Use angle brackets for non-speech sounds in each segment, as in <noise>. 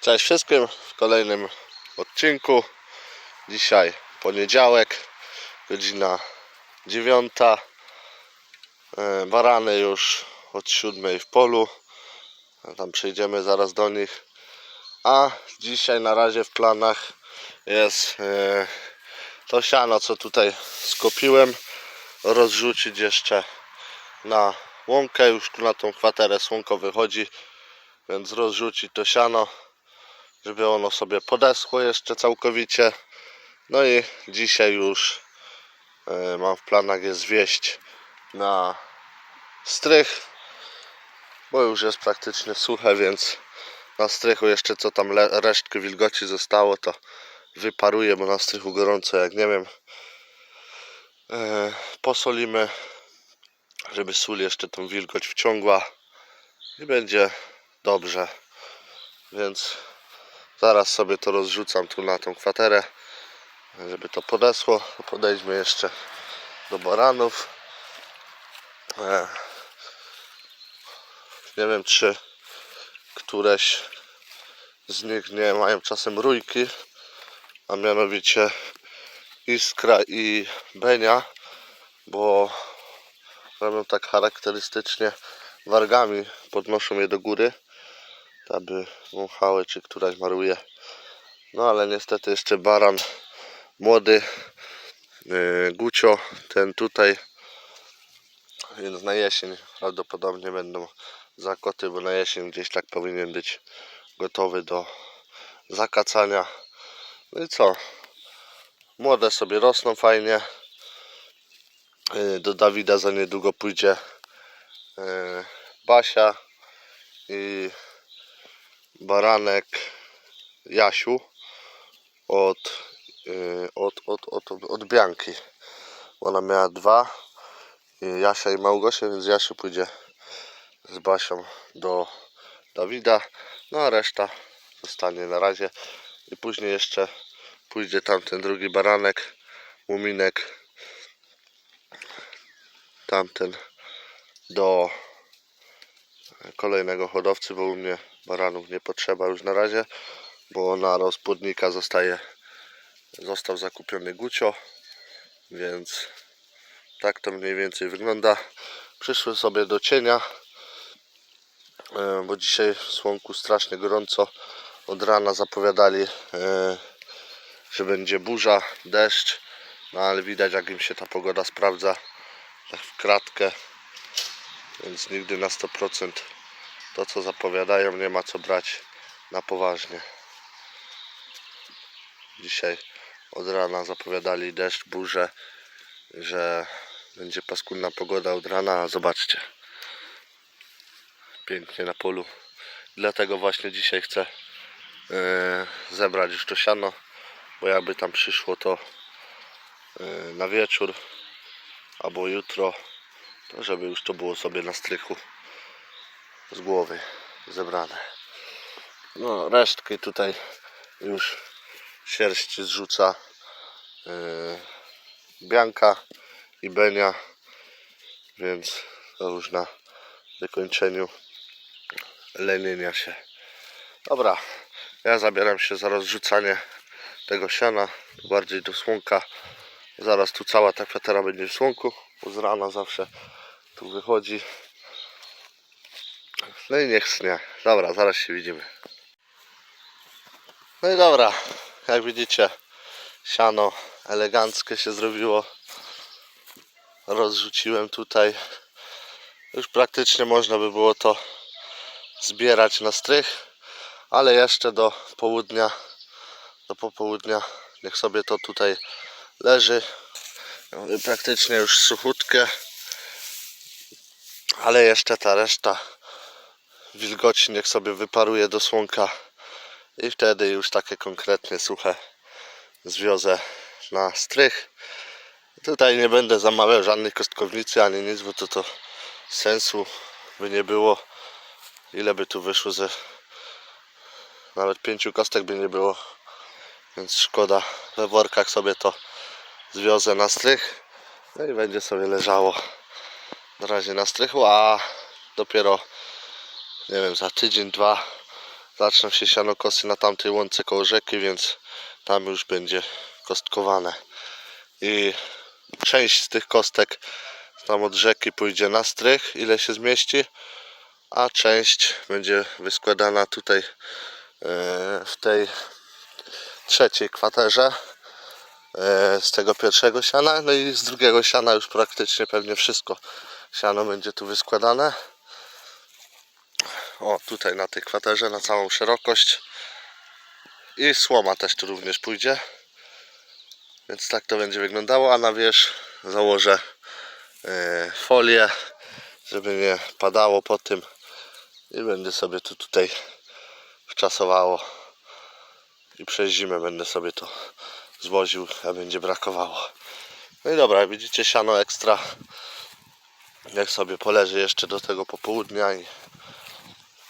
Cześć wszystkim w kolejnym odcinku. Dzisiaj poniedziałek, godzina dziewiąta. E, Barany już od siódmej w polu. Tam przejdziemy zaraz do nich. A dzisiaj na razie w planach jest e, to siano, co tutaj skopiłem, rozrzucić jeszcze na łąkę. Już na tą kwaterę słonko wychodzi, więc rozrzucić to siano żeby ono sobie podeschło jeszcze całkowicie. No i dzisiaj już e, mam w planach je zwieść na strych, bo już jest praktycznie suche, więc na strychu jeszcze co tam resztki wilgoci zostało, to wyparuje, bo na strychu gorąco jak nie wiem. E, Posolimy, żeby sól jeszcze tą wilgoć wciągła i będzie dobrze. Więc Zaraz sobie to rozrzucam tu na tą kwaterę, żeby to podesło. Podejdźmy jeszcze do baranów. E, Nie wiem, czy któreś z nich nie mają czasem rójki, a mianowicie Iskra i Benia, bo robią tak charakterystycznie wargami, podnoszą je do góry aby wąchały, czy któraś maruje. No ale niestety jeszcze baran młody, yy, Gucio, ten tutaj, więc na jesień prawdopodobnie będą zakoty, bo na jesień gdzieś tak powinien być gotowy do zakacania. No i co? Młode sobie rosną fajnie. Yy, Do Dawida za niedługo pójdzie yy, Basia i baranek Jasiu od, yy, od, od, od, od, Bianki. Ona miała dwa, yy, Jasia i Małgosia, więc Jasiu pójdzie z Basią do Dawida, no a reszta zostanie na razie. I później jeszcze pójdzie tamten drugi baranek, Muminek, tamten do kolejnego hodowcy, bo u mnie baranów nie potrzeba już na razie, bo na rozpłodnika zostaje, został zakupiony Gucio, więc tak to mniej więcej wygląda. Przyszły sobie do cienia, e, bo dzisiaj w słonku strasznie gorąco. Od rana zapowiadali, e, że będzie burza, deszcz, no ale widać jak im się ta pogoda sprawdza tak w kratkę, więc nigdy na 100% to co zapowiadają nie ma co brać na poważnie. Dzisiaj od rana zapowiadali deszcz, burzę, że będzie paskudna pogoda od rana, a zobaczcie. Pięknie na polu. Dlatego właśnie dzisiaj chcę e, zebrać już to siano, bo jakby tam przyszło to e, na wieczór albo jutro, to żeby już to było sobie na strychu z głowy zebrane. No, resztki tutaj już sierść zrzuca yy, Bianka i Benia, więc to już na wykończeniu lenienia się. Dobra, ja zabieram się za rozrzucanie tego siana, bardziej do słonka. Zaraz tu cała ta kwatera będzie w słonku, bo z rana zawsze tu wychodzi. No i niech snie. Dobra, zaraz się widzimy. No i dobra, jak widzicie, siano eleganckie się zrobiło. Rozrzuciłem tutaj. Już praktycznie można by było to zbierać na strych, ale jeszcze do południa, do popołudnia, niech sobie to tutaj leży. Praktycznie już suchutkie, ale jeszcze ta reszta wilgoci niech sobie wyparuje do słonka i wtedy już takie konkretnie suche zwiozę na strych. Tutaj nie będę zamawiał żadnych kostkownicy ani nic, bo to to sensu by nie było. Ile by tu wyszło ze nawet pięciu kostek by nie było, więc szkoda. We workach sobie to zwiozę na strych no i będzie sobie leżało na razie na strychu, a dopiero nie wiem, za tydzień, dwa zaczną się sianokosy na tamtej łące koło rzeki, więc tam już będzie kostkowane. I część z tych kostek tam od rzeki pójdzie na strych, ile się zmieści, a część będzie wyskładana tutaj e, w tej trzeciej kwaterze e, z tego pierwszego siana, no i z drugiego siana już praktycznie pewnie wszystko siano będzie tu wyskładane. O, tutaj na tej kwaterze na całą szerokość. I słoma też tu również pójdzie. Więc tak to będzie wyglądało, a na wierzch założę e, folię, żeby nie padało po tym i będę sobie tu tutaj wczasowało i przez zimę będę sobie to zwoził, a będzie brakowało. No i dobra, widzicie siano ekstra. Jak sobie poleży jeszcze do tego popołudnia i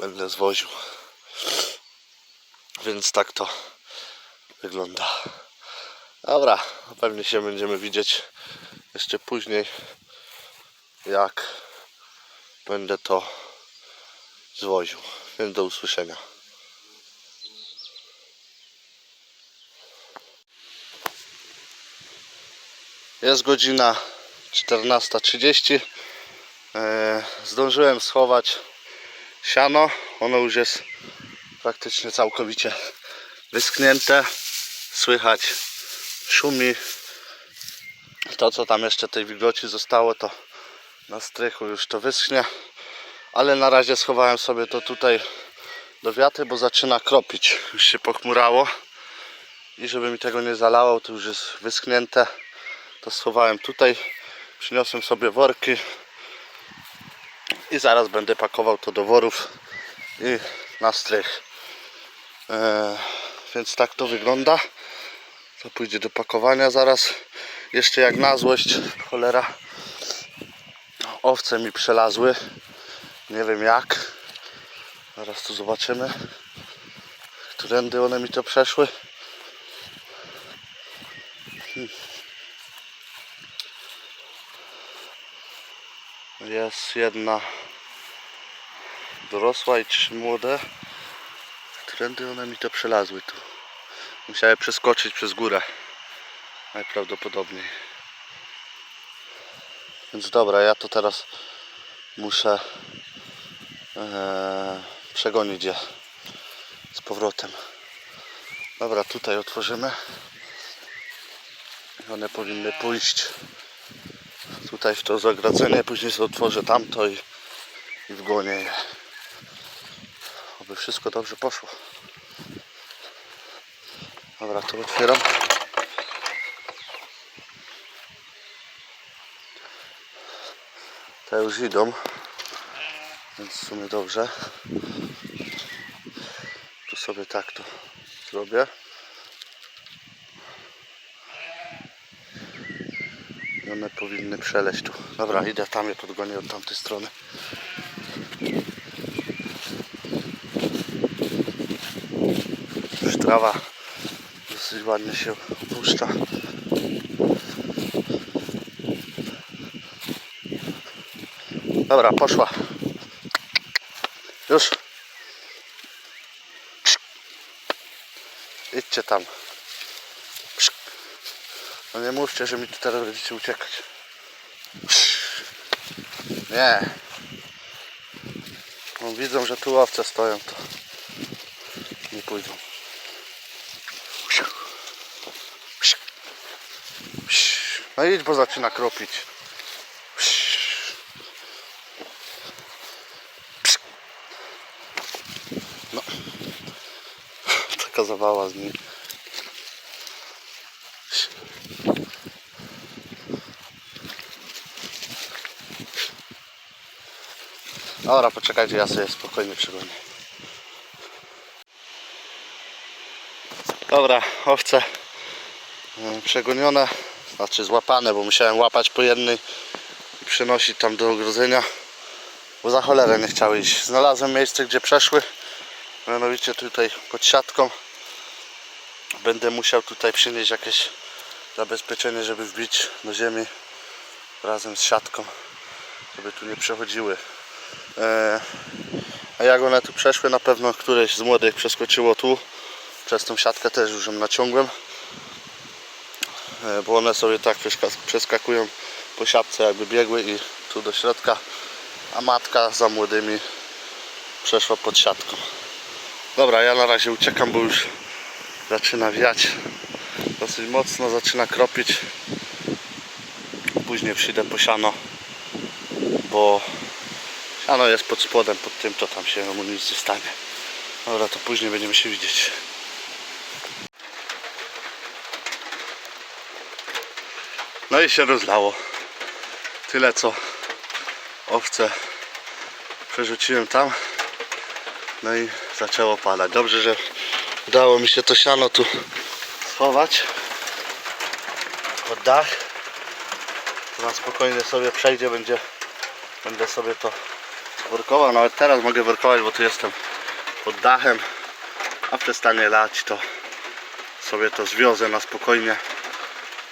będę zwoził. Więc tak to wygląda. Dobra, pewnie się będziemy widzieć jeszcze później, jak będę to zwoził. Więc do usłyszenia. Jest godzina 14.30. E, Zdążyłem schować siano. Ono już jest praktycznie całkowicie wyschnięte. Słychać szumi. To co tam jeszcze tej wilgoci zostało to na strychu już to wyschnie. Ale na razie schowałem sobie to tutaj do wiatry, bo zaczyna kropić. Już się pochmurało. I żeby mi tego nie zalało, to już jest wyschnięte. To schowałem tutaj. Przyniosłem sobie worki. I zaraz będę pakował to do worów i na strych. E, więc tak to wygląda. To pójdzie do pakowania zaraz. Jeszcze jak na złość, cholera, owce mi przelazły. Nie wiem jak. Zaraz tu zobaczymy. Którędy one mi to przeszły. Jest jedna dorosła i trzy młode. Którędy one mi to przelazły tu. Musiałem przeskoczyć przez górę. Najprawdopodobniej. Więc dobra, ja to teraz muszę e, przegonić je z powrotem. Dobra, tutaj otworzymy. One powinny pójść tutaj w to zagradzenie, później sobie otworzę tamto i, i wgonię je. Oby wszystko dobrze poszło. Dobra, to otwieram. Te już idą, więc w sumie dobrze. Tu sobie tak to zrobię. One powinny przeleźć tu. Dobra, idę tam je podgonię od tamtej strony. Już trawa dosyć ładnie się opuszcza. Dobra, poszła. Już. Idźcie tam. No nie mówcie, że mi tu teraz będziecie uciekać. Nie. No, widzą, że tu owce stoją, to nie pójdą. No idź, bo zaczyna kropić. No. Taka zawała z nim. Dobra, poczekajcie, ja sobie spokojnie przegonię. Dobra, owce e, przegonione, znaczy złapane, bo musiałem łapać po jednej i przenosić tam do ogrodzenia, bo za cholerę nie chciały iść. Znalazłem miejsce, gdzie przeszły, mianowicie tutaj pod siatką. Będę musiał tutaj przynieść jakieś zabezpieczenie, żeby wbić do ziemi razem z siatką, żeby tu nie przechodziły. E, A jak one tu przeszły, na pewno któreś z młodych przeskoczyło tu. Przez tą siatkę też już ją naciągłem. E, Bo one sobie tak przeska- przeskakują po siatce jakby biegły i tu do środka. A matka za młodymi przeszła pod siatką. Dobra, ja na razie uciekam, bo już zaczyna wiać dosyć mocno, zaczyna kropić. Później przyjdę po siano, bo siano jest pod spodem, pod tym to tam się mu nic nie stanie. Dobra, to później będziemy się widzieć. No i się rozlało. Tyle co owce przerzuciłem tam. No i zaczęło padać. Dobrze, że udało mi się to siano tu schować pod dach. To na spokojnie sobie przejdzie, będzie, będę sobie to workował. Nawet teraz mogę workować, bo tu jestem pod dachem, a przestanie lać, to sobie to zwiozę na spokojnie.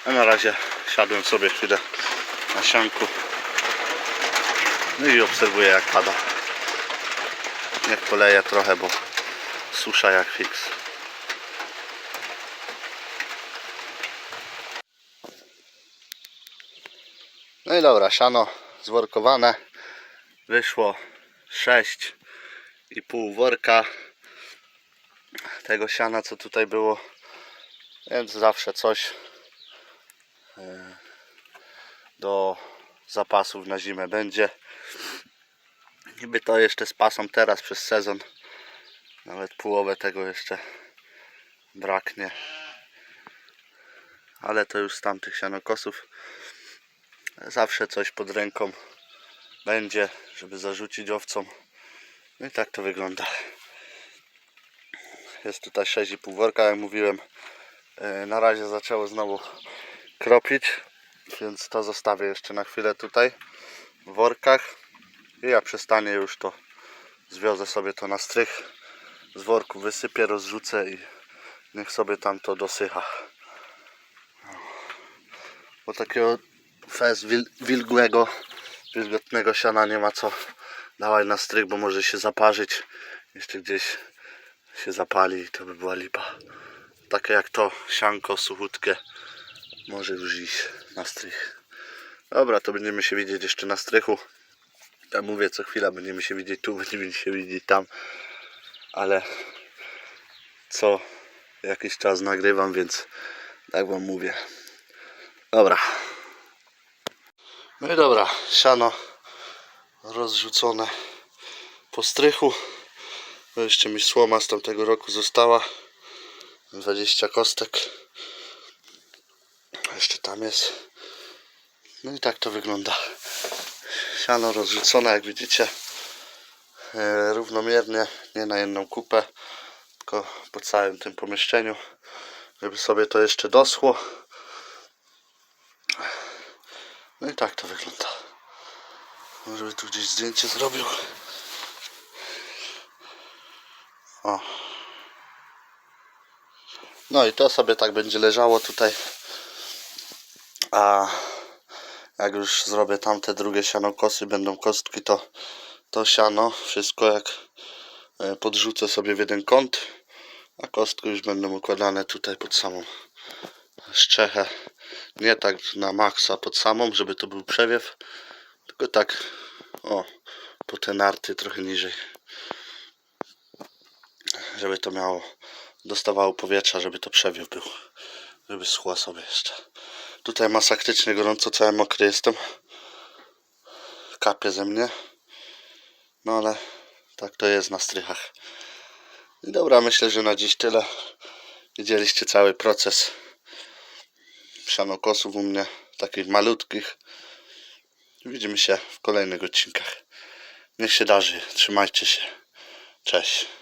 A na razie siadłem sobie chwilę na sianku. No i obserwuję jak pada. Niech poleje trochę, bo susza jak fix. No i dobra, siano zworkowane. Wyszło 6,5 worka tego siana, co tutaj było. Więc zawsze coś e, do zapasów na zimę będzie. Niby to jeszcze z pasą teraz przez sezon. Nawet połowę tego jeszcze braknie. Ale to już z tamtych sianokosów. Zawsze coś pod ręką będzie, żeby zarzucić owcom. No i tak to wygląda. Jest tutaj 6,5 worka, jak mówiłem. E, Na razie zaczęło znowu kropić, więc to zostawię jeszcze na chwilę tutaj w workach. I jak przestanie już to zwiozę sobie to na strych z worku, wysypię, rozrzucę i niech sobie tam to dosycha. Bo takiego fez wil, wilgłego, wilgotnego siana nie ma co dawać na strych, bo może się zaparzyć. Jeszcze gdzieś się zapali i to by była lipa. Takie jak to sianko suchutkie może już iść na strych. Dobra, to będziemy się widzieć jeszcze na strychu. Ja mówię co chwila będziemy się widzieć tu, <laughs> będziemy się widzieć tam, ale co jakiś czas nagrywam, więc tak wam mówię. Dobra. No i dobra, siano rozrzucone po strychu. No jeszcze mi słoma z tamtego roku została. 20 kostek. Jeszcze tam jest. No i tak to wygląda. Siano rozrzucone, jak widzicie, e, równomiernie, nie na jedną kupę, tylko po całym tym pomieszczeniu, żeby sobie to jeszcze doschło. No i tak to wygląda. Może by tu gdzieś zdjęcie zrobił. O. No i to sobie tak będzie leżało tutaj. A jak już zrobię tamte drugie siano kosy, będą kostki, to to siano, wszystko jak e, podrzucę sobie w jeden kąt, a kostki już będą układane tutaj pod samą szczechę. Nie tak na maksa pod samą, żeby to był przewiew, tylko tak o, po te narty trochę niżej. Żeby to miało, dostawało powietrza, żeby to przewiew był, żeby schła sobie jeszcze. Tutaj masakrycznie gorąco, cały mokry jestem. Kapie ze mnie. No ale tak to jest na strychach. I dobra, myślę, że na dziś tyle. Widzieliście cały proces sianokosów u mnie, takich malutkich. Widzimy się w kolejnych odcinkach. Niech się darzy. Trzymajcie się. Cześć.